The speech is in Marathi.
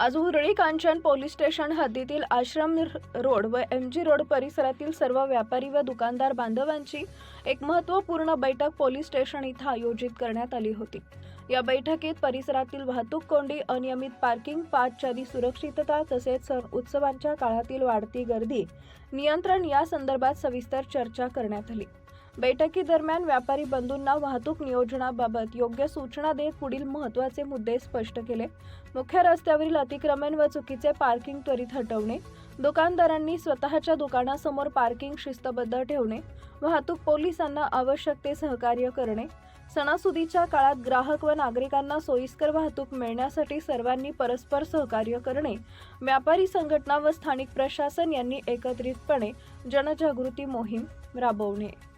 आज उरळी कांचन पोलीस स्टेशन हद्दीतील आश्रम रोड व एम जी रोड परिसरातील सर्व व्यापारी व दुकानदार बांधवांची एक महत्त्वपूर्ण बैठक पोलीस स्टेशन इथं आयोजित करण्यात आली होती. या बैठकीत परिसरातील वाहतूक कोंडी अनियमित पार्किंग पादचारी सुरक्षितता तसेच उत्सवांच्या काळातील वाढती गर्दी नियंत्रण या संदर्भात सविस्तर चर्चा करण्यात आली. बैठकीदरम्यान व्यापारी बंधूंना वाहतूक नियोजनाबाबत योग्य सूचना देत पुढील महत्त्वाचे मुद्दे स्पष्ट केले. मुख्य रस्त्यावरील अतिक्रमण व चुकीचे पार्किंग त्वरित हटवणे. दुकानदारांनी स्वतःच्या दुकानासमोर पार्किंग शिस्तबद्ध ठेवणे. वाहतूक पोलिसांना आवश्यक ते सहकार्य करणे. सणासुदीच्या काळात ग्राहक व नागरिकांना सोयीस्कर वाहतूक मिळण्यासाठी सर्वांनी परस्पर सहकार्य करणे. व्यापारी संघटना व स्थानिक प्रशासन यांनी एकत्रितपणे जनजागृती मोहीम राबवणे.